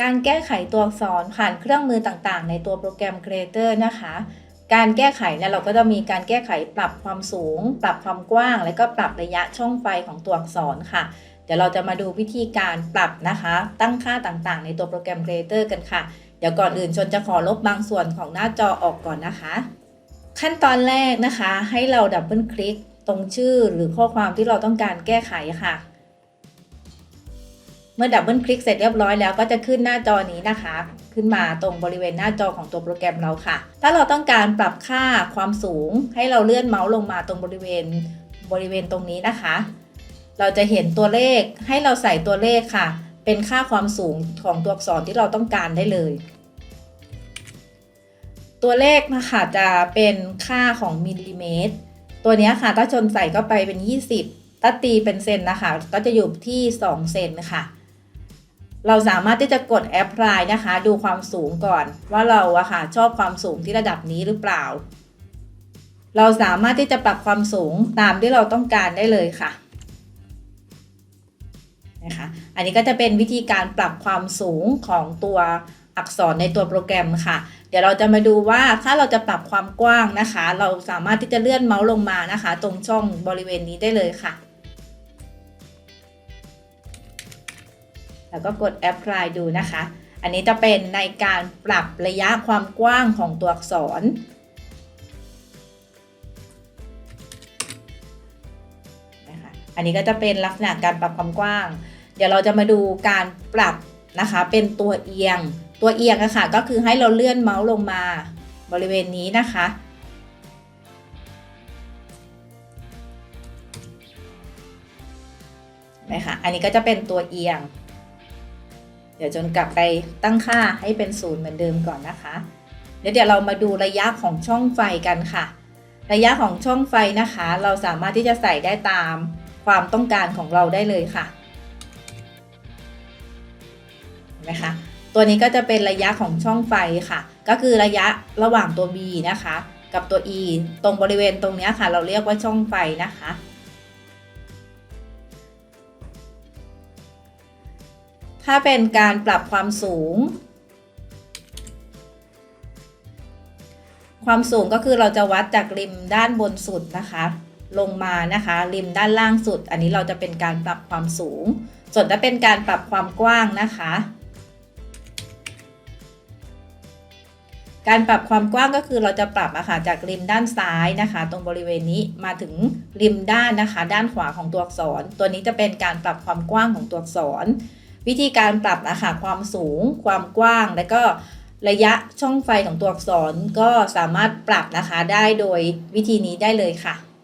การแก้ไขตัวอักษรผ่านเครื่องมือต่างๆ ในตัวโปรแกรม Creator นะคะ การแก้ไขเนี่ยเราก็จะมีการแก้ไขปรับความสูง ปรับความกว้าง และก็ปรับระยะช่องไฟของตัวอักษรค่ะ เดี๋ยวเราจะมาดูวิธีการปรับนะคะ ตั้งค่าต่างๆ ในตัวโปรแกรม Creator กันค่ะ เดี๋ยวก่อนอื่นชนจะขอลบบางส่วนของหน้าจอออกก่อนนะคะ ขั้นตอนแรกนะคะ ให้เราดับเบิลคลิกตรงชื่อหรือข้อความที่เราต้องการแก้ไขค่ะ เมื่อดับเบิลคลิกเสร็จเรียบร้อยแล้วก็จะขึ้นหน้าจอนี้นะคะ ขึ้นมาตรงบริเวณหน้าจอของตัวโปรแกรมเราค่ะ ถ้าเราต้องการปรับค่าความสูง ให้เราเลื่อนเมาส์ลงมาตรงบริเวณบริเวณตรงนี้นะคะ เราจะเห็นตัวเลขให้เราใส่ตัวเลขค่ะ เป็นค่าความสูงของตัวอักษรที่เราต้องการได้เลย ตัวเลขนะคะจะเป็นค่าของมิลลิเมตร ตัวนี้ค่ะถ้าชนใส่เข้าไปเป็น 20ถ้าตีเป็นเซนนะคะ ก็จะอยู่ที่ 2 เซนค่ะ เราสามารถที่จะกดแอปพลายนะคะ ดูความสูงก่อน ว่าเราอะค่ะชอบความสูงที่ระดับนี้หรือเปล่า เราสามารถที่จะปรับความสูงตามที่เราต้องการได้เลยค่ะนะคะอันนี้ก็จะเป็นวิธีการปรับความสูงของตัวอักษรในตัวโปรแกรมค่ะ เดี๋ยวเราจะมาดูว่าถ้าเราจะปรับความกว้างนะคะ เราสามารถที่จะเลื่อนเมาส์ลงมานะคะ ตรงช่องบริเวณนี้ได้เลยค่ะ แล้วก็กด apply ดูนะคะ อันนี้จะเป็นในการปรับระยะความกว้างของตัวอักษร นะคะ อันนี้ก็จะเป็นลักษณะการปรับความกว้าง เดี๋ยวเราจะมาดูการปรับนะคะ เป็นตัวเอียง ตัวเอียงอะค่ะก็คือให้เราเลื่อนเมาส์ลงมาบริเวณนี้นะคะนะคะอันนี้ก็จะเป็นตัวเอียง เดี๋ยวจนกลับไปตั้งค่าให้เป็นศูนย์เหมือนเดิมก่อนนะคะ เดี๋ยวเดี๋ยวเรามาดูระยะของช่องไฟกันค่ะ ระยะของช่องไฟนะคะ เราสามารถที่จะใส่ได้ตามความต้องการของเราได้เลยค่ะเห็นไหมคะตัวนี้ก็จะเป็นระยะของช่องไฟค่ะ ก็คือระยะระหว่างตัว B นะคะ กับตัว E ตรงบริเวณตรงนี้ค่ะ เราเรียกว่าช่องไฟนะคะ ถ้าเป็นการปรับความสูง ความสูงก็คือเราจะวัดจากริมด้านบนสุดนะคะ ลงมานะคะ ริมด้านล่างสุด อันนี้เราจะเป็นการปรับความสูง ส่วนถ้าเป็นการปรับความกว้างนะคะ การปรับความกว้างก็คือเราจะปรับอะค่ะจากริมด้านซ้ายนะคะ ตรงบริเวณนี้มาถึงริมด้านนะคะ ด้านขวาของตัวอักษร ตัวนี้จะเป็นการปรับความกว้างของตัวอักษร วิธีการปรับนะคะความสูง ความกว้าง และก็ระยะช่องไฟของตัวอักษรก็สามารถปรับนะคะได้โดยวิธีนี้ได้เลยค่ะ